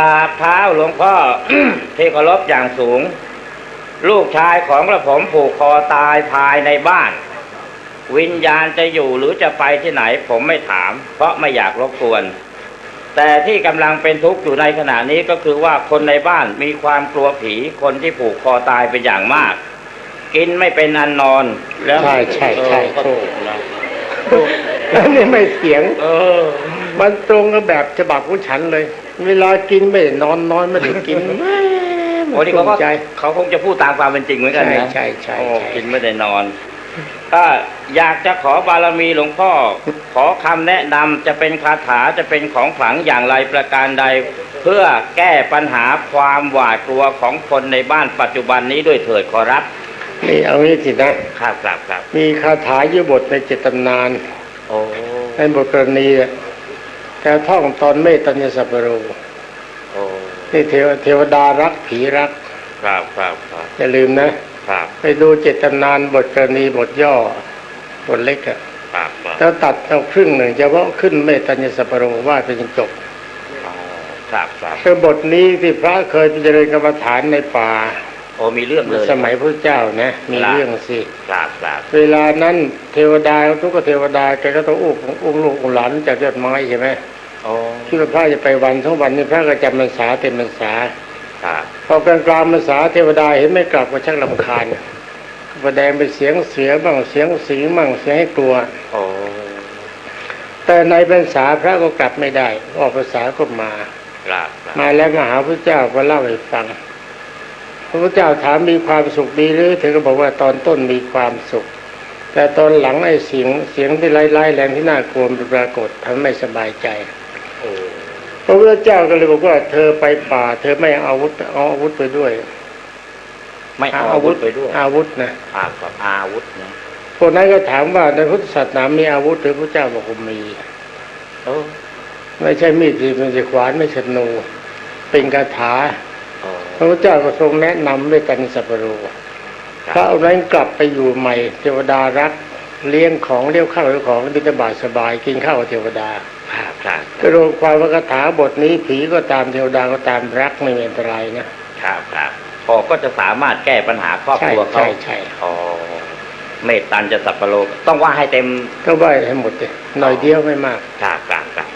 กราบเท้าหลวงพ่อที่เคารพอย่างสูง ลูกชายของกระผมผูกคอตายภายในบ้าน วิญญาณจะอยู่หรือจะไปที่ไหนผมไม่ถาม เพราะไม่อยากรบกวน แต่ที่กำลังเป็นทุกข์อยู่ในขณะนี้ก็คือว่าคนในบ้านมีความกลัวผีคนที่ผูกคอตายเป็นอย่างมาก กินไม่เป็นอันนอนแล้วใช่ใช่ใช่เออก็ถูกนะแล้ว นี่ไม่เถียง เออ มันตรงกับแบบฉบับของฉันเลย เวลากินไม่ได้นอนนอนไม่ได้กินแม่มัโอ้นนี่ตรเขางก็ใจเขาคงจะพูดตามความเป็นจริงเหมือนกันใช่นะใช่ใช่โอ้ใช่กินไม่ได้นอน ถ้าอยากจะขอบารมีหลวงพ่อ ขอคำแนะนำจะเป็นคาถาจะเป็นของขลังอย่างไรประการใด เพื่อแก้ปัญหาความหวาดกลัวของคนในบ้านปัจจุบันนี้ด้วยเถิดขอรับนี่เอางี้สินะครับครับครับมีคาถายุบทในเจตตำนาน โอ้ในบทกรณีอะแต่ท่องตอนเมตตัญญสัพพโรโอ้นี่เทวเทวดารักผีรัก ครับครับครับอย่าลืมนะ ครับ ไปดูเจตตำนานบทกรณีบทย่อบทเล็กอะครับครับแล้วตัดเอาครึ่งหนึ่งเฉพาะขึ้นเมตตัญญสัพพโรว่าเป็นจบอ๋อครับครับคือบทนี้ที่พระเคยไปเจริญกรรมฐานในป่า โอ้มีเรื่องเลยสมัยพระเจ้านะ มีครับเรื่องสิครับครับเวลานั้นเทวดาทุกเทวดาแกก็ต้องอุ้มอุ้มลูกอุ้มหลานจากยอดไม้ใช่ไหมโอ้ที่ว่าพระจะไปวันทั้งวันนี้พระก็จำพรรษาเต็มพรรษาครับพอกลางกลางๆพรรษาเทวดาเห็นไม่กลับก็ชักลำคาญแสดงเป็นเสียงเสือบ้างเสียงสิงบ้างเสียงให้กลัวโอ้แต่ในพรรษาพระก็กลับไม่ได้ ออกพรรษาก็มาครับครับมาแล้วมาหาพระเจ้าก็เล่าให้ฟังพ ระพุทธเจ้าถามมีความสุขดีหรือเธอก็บอกว่าตอนต้นมีความสุข แต่ตอนหลังไอ้เสียงเสียงที่ไล่ๆแรงที่น่ากลัวมันปรากฏทำให้ไม่สบายใจโอ้พระพุทธเจ้าก็เลยบอกว่าเธอไปป่า เธอไม่เอาอาวุธเอาอาวุธไปด้วย ไม่เอาอาวุธไปด้วย อาวุธนะครับครับอาวุธนะพวกนั้นก็ถามว่าในพุทธศาสนามีอาวุธหรือพระเจ้าบอกว่ามีโอ้ไม่ใช่มีดไม่ใช่ขวานไม่ใช่ธนูเป็นคาถาโอ้ พระพุทธเจ้าก็ทรงแนะนำด้วยกันสัพพโรพระองค์นั้นกลับไปอยู่ใหม่เทวดารักเลี้ยงของเลี้ยงข้าวเลี้ยงของบิณฑบาตสบายกินข้าวกับเทวดาครับครับก็รวมความว่าคาถาบทนี้ผีก็ตามเทวดาก็ตามรักไม่มีอันตรายนะครับครับพอก็จะสามารถแก้ปัญหาครอบใช่ครัวเขาใช่ใช่อ๋อเมตตันจะสัพพโลกต้องว่าให้เต็มก็ไหวให้หมดเลยหน่อยเดียวไม่มากครับครับครับ